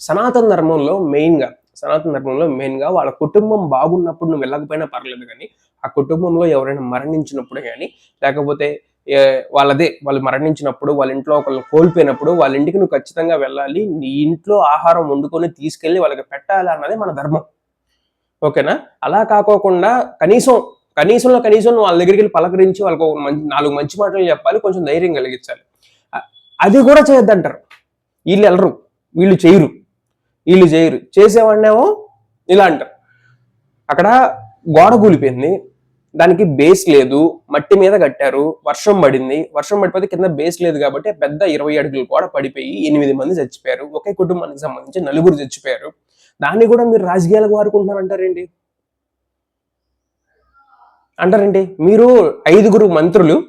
సనాతన ధర్మంలో మెయిన్గా సనాతన ధర్మంలో మెయిన్గా వాళ్ళ కుటుంబం బాగున్నప్పుడు నువ్వు వెళ్ళకపోయినా పర్లేదు కానీ ఆ కుటుంబంలో ఎవరైనా మరణించినప్పుడు కానీ లేకపోతే వాళ్ళదే వాళ్ళు మరణించినప్పుడు వాళ్ళ ఇంట్లో ఒకళ్ళు కోల్పోయినప్పుడు వాళ్ళ ఇంటికి నువ్వు ఖచ్చితంగా వెళ్ళాలి నీ ఇంట్లో ఆహారం వండుకొని తీసుకెళ్ళి వాళ్ళకి పెట్టాలి అన్నది మన ధర్మం. ఓకేనా? అలా కాకోకుండా కనీసం కనీసంలో కనీసం నువ్వు వాళ్ళ దగ్గరికి వెళ్ళి పలకరించి వాళ్ళకి ఒక మంచి నాలుగు మంచి మాటలు చెప్పాలి కొంచెం ధైర్యం కలిగించాలి. అది కూడా చేయొద్దంటారు. వీళ్ళు వెళ్ళరు. వీళ్ళు చేయరు. వీళ్ళు చేయరు. చేసేవాడినేమో ఇలా అంటారు. అక్కడ గోడ కూలిపోయింది. దానికి బేస్ లేదు. మట్టి మీద కట్టారు. వర్షం పడింది. వర్షం పడిపోతే కింద బేస్ లేదు కాబట్టి పెద్ద ఇరవై అడుగులు కూడా పడిపోయి ఎనిమిది మంది చచ్చిపోయారు. ఒకే కుటుంబానికి సంబంధించి నలుగురు చచ్చిపోయారు. దాన్ని కూడా మీరు రాజకీయాలకు వారుకుంటున్నారు అంటారేంటి? అంటారండి మీరు ఐదుగురు మంత్రులు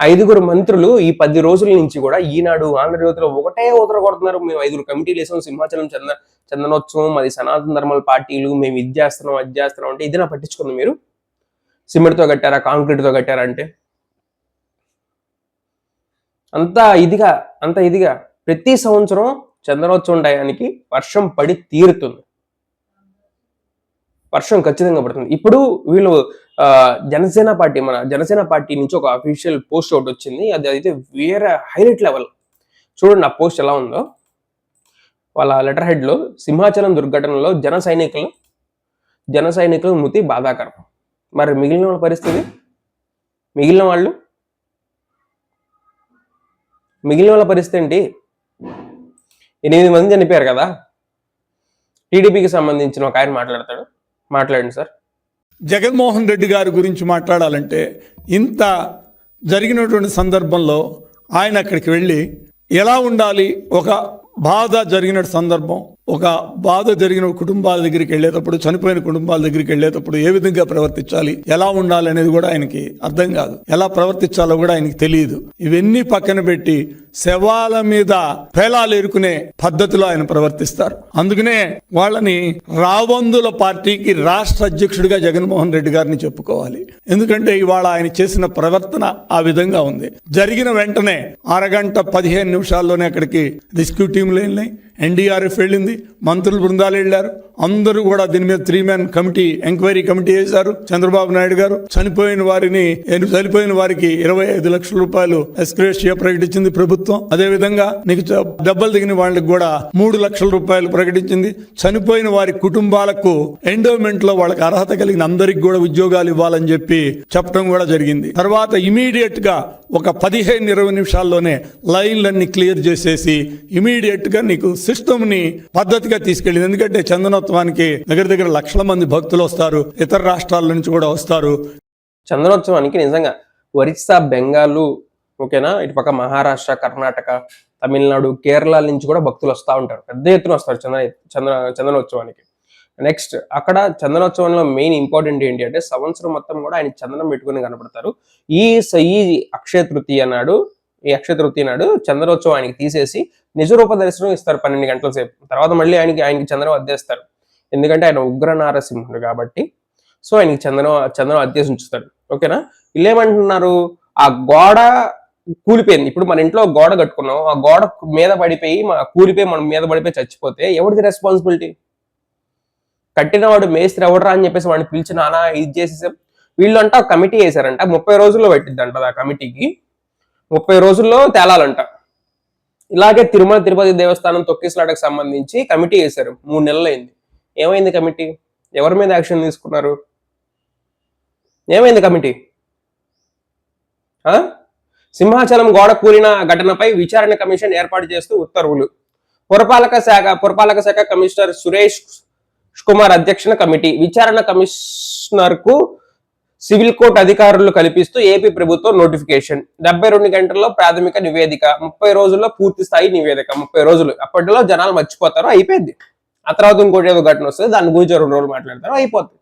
ఐదుగురు మంత్రులు ఈ పది రోజుల నుంచి కూడా ఈనాడు ఆంధ్రజ్యోతిలో ఒకటే ఉదర కొడుతున్నారు. మేము ఐదుగురు కమిటీలు వేసాం సింహాచలం చంద చందనోత్సవం అది సనాతన ధర్మాల పార్టీలు మేము ఇది చేస్తున్నాం అది చేస్తున్నాం అంటే ఇదినా పట్టించుకుంది మీరు? సిమెంట్తో కట్టారా కాంక్రీట్తో కట్టారా అంటే? అంత ఇదిగా అంత ఇదిగా ప్రతి సంవత్సరం చంద్రోత్సవం టయానికి వర్షం పడి తీరుతుంది. వర్షం ఖచ్చితంగా పడుతుంది. ఇప్పుడు వీళ్ళు జనసేన పార్టీ మన జనసేన పార్టీ నుంచి ఒక అఫీషియల్ పోస్ట్ ఒకటి వచ్చింది. అది అయితే వేరే హైలైట్ లెవెల్. చూడండి ఆ పోస్ట్ ఎలా ఉందో. వాళ్ళ లెటర్ హెడ్లో సింహాచలం దుర్ఘటనలో జన సైనికులు జన సైనికుల మృతి బాధాకరం. మరి మిగిలిన వాళ్ళ పరిస్థితి? మిగిలిన వాళ్ళు? మిగిలిన వాళ్ళ పరిస్థితి ఏంటి? ఎనిమిది మంది చనిపోయారు కదా. టీడీపీకి సంబంధించిన ఒక ఆయన మాట్లాడతాడు. మాట్లాడండి సార్. జగన్మోహన్ రెడ్డి గారి గురించి మాట్లాడాలంటే ఇంత జరిగినటువంటి సందర్భంలో ఆయన అక్కడికి వెళ్ళి ఎలా ఉండాలి? ఒక బాధ జరిగిన సందర్భం ఒక బాధ జరిగిన కుటుంబాల దగ్గరికి వెళ్ళేటప్పుడు చనిపోయిన కుటుంబాల దగ్గరికి వెళ్ళేటప్పుడు ఏ విధంగా ప్రవర్తించాలి ఎలా ఉండాలి అనేది కూడా ఆయనకి అర్థం కాదు. ఎలా ప్రవర్తించాలో కూడా ఆయనకి తెలియదు. ఇవన్నీ పక్కన పెట్టి శవాల మీద పేలాలు ఎరుకునే పద్ధతిలో ఆయన ప్రవర్తిస్తారు. అందుకనే వాళ్ళని రావందుల పార్టీకి రాష్ట్ర అధ్యక్షుడిగా జగన్మోహన్ రెడ్డి గారిని చెప్పుకోవాలి. ఎందుకంటే ఇవాళ ఆయన చేసిన ప్రవర్తన ఆ విధంగా ఉంది. జరిగిన వెంటనే అరగంట పదిహేను నిమిషాల్లోనే అక్కడికి రెస్క్యూ టీంలు వెళ్ళినాయి. ఎన్డీఆర్ఎఫ్ వెళ్ళింది. మంత్రులు బృందాలు వెళ్ళారు. అందరూ కూడా దీని మీద three man committee enquiry committee వేశారు చంద్రబాబు నాయుడు గారు చనిపోయిన వారిని చనిపోయిన వారికి ఇరవై ఐదు లక్షల రూపాయలు ఎస్క్రేషియా ప్రకటించింది ప్రభుత్వం. అదే విధంగా నీకు దెబ్బలు దిగిన వాళ్ళకి కూడా మూడు లక్షల రూపాయలు ప్రకటించింది. చనిపోయిన వారి కుటుంబాలకు ఎండోమెంట్లో వాళ్ళకి అర్హత కలిగిన అందరికి కూడా ఉద్యోగాలు ఇవ్వాలని చెప్పి చెప్పడం కూడా జరిగింది. తర్వాత ఇమీడియట్గా ఒక పదిహేను ఇరవై నిమిషాల్లోనే లైన్లన్నీ క్లియర్ చేసేసి ఇమీడియట్గా నీకు సిస్టమ్ని గా తీసుకెళ్ళింది. ఎందుకంటే చందనోత్సవానికి దగ్గర దగ్గర లక్షల మంది భక్తులు వస్తారు. ఇతర రాష్ట్రాల నుంచి కూడా వస్తారు. చందనోత్సవానికి నిజంగా ఒరిస్సా బెంగాలు ఓకేనా? ఇటు పక్క మహారాష్ట్ర కర్ణాటక తమిళనాడు కేరళ నుంచి కూడా భక్తులు వస్తూ ఉంటారు. పెద్ద ఎత్తున వస్తారు చందన చందన చందనోత్సవానికి. నెక్స్ట్ అక్కడ చందనోత్సవంలో మెయిన్ ఇంపార్టెంట్ ఏంటి అంటే సంవత్సరం మొత్తం కూడా ఆయన చందనం పెట్టుకుని కనపడతారు. ఈ స- ఈ అక్షయ తృతీయ నాడు ఈ అక్షయ తృతీయ నాడు చంద్రోత్సవం ఆయనకి తీసేసి నిజరూప దర్శనం ఇస్తారు పన్నెండు గంటల సేపు. తర్వాత మళ్ళీ ఆయనకి ఆయనకి చంద్రం అద్దేస్తారు. ఎందుకంటే ఆయన ఉగ్ర నారసింహుడు కాబట్టి. సో ఆయనకి చంద్రం చంద్రం అద్దెసి ఉంచుతాడు ఓకేనా? వీళ్ళు ఏమంటున్నారు ఆ గోడ కూలిపోయింది. ఇప్పుడు మన ఇంట్లో గోడ కట్టుకున్నాం. ఆ గోడ మీద పడిపోయి కూలిపోయి మనం మీద పడిపోయి చచ్చిపోతే ఎవరిది రెస్పాన్సిబిలిటీ కట్టినవాడు మేస్త్రి ఎవడరా అని చెప్పేసి వాడిని పిలిచి నానా ఇది చేసేసాం వీళ్ళు అంట కమిటీ వేశారంట. ముప్పై రోజుల్లో పెట్టిద్దంట ఆ కమిటీకి. ముప్పై రోజుల్లో తేలాలంట. ఇలాగే తిరుమల తిరుపతి దేవస్థానం తొక్కిసలాటకు సంబంధించి కమిటీ వేశారు. మూడు నెలలు అయింది ఏమైంది కమిటీ? ఎవరి మీద యాక్షన్ తీసుకున్నారు? ఏమైంది కమిటీ? ఆ? సింహాచలం గోడ కూలిన ఘటనపై విచారణ కమిషన్ ఏర్పాటు చేస్తూ ఉత్తర్వులు. పురపాలక శాఖ పురపాలక శాఖ కమిషనర్ సురేష్ కుమార్ అధ్యక్షన కమిటీ విచారణ కమిషనర్కు సివిల్ కోర్టు అధికారులు కల్పిస్తూ ఏపీ ప్రభుత్వం నోటిఫికేషన్. డెబ్బై రెండు గంటల్లో ప్రాథమిక నివేదిక ముప్పై రోజుల్లో పూర్తి స్థాయి నివేదిక. ముప్పై రోజులు. అప్పటిలో జనాలు మర్చిపోతారు అయిపోయింది. ఆ తర్వాత ఇంకోటి ఏదో ఘటన వస్తుంది దాని గురించి రెండు రోజులు మాట్లాడతారు అయిపోతుంది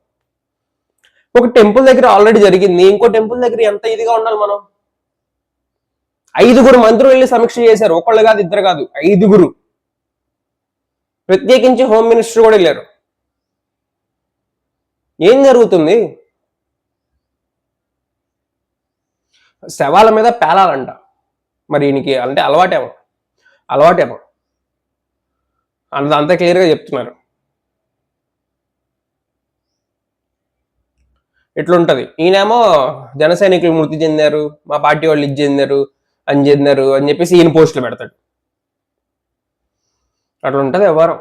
ఒక టెంపుల్ దగ్గర ఆల్రెడీ జరిగింది. ఇంకో టెంపుల్ దగ్గర ఎంత ఇదిగా ఉండాలి మనం? ఐదుగురు మంత్రులు వెళ్ళి సమీక్ష చేశారు. ఒకళ్ళు కాదు ఇద్దరు కాదు ఐదుగురు. ప్రత్యేకించి హోమ్ మినిస్టర్ కూడా వెళ్ళారు. ఏం జరుగుతుంది? శవాల మీద పేలాలంట. మరి ఈయనకి అంటే అలవాటేమో. అలవాటేమో. అంత అంత క్లియర్గా చెప్తున్నారు. ఇట్లుంటుంది. ఈయనేమో జన సైనికులు మృతి చెందారు మా పార్టీ వాళ్ళు ఇది చెందారు అని చెందారు అని చెప్పేసి ఈయన పోస్టులు పెడతాడు. అట్లుంటుంది వ్యవహారం.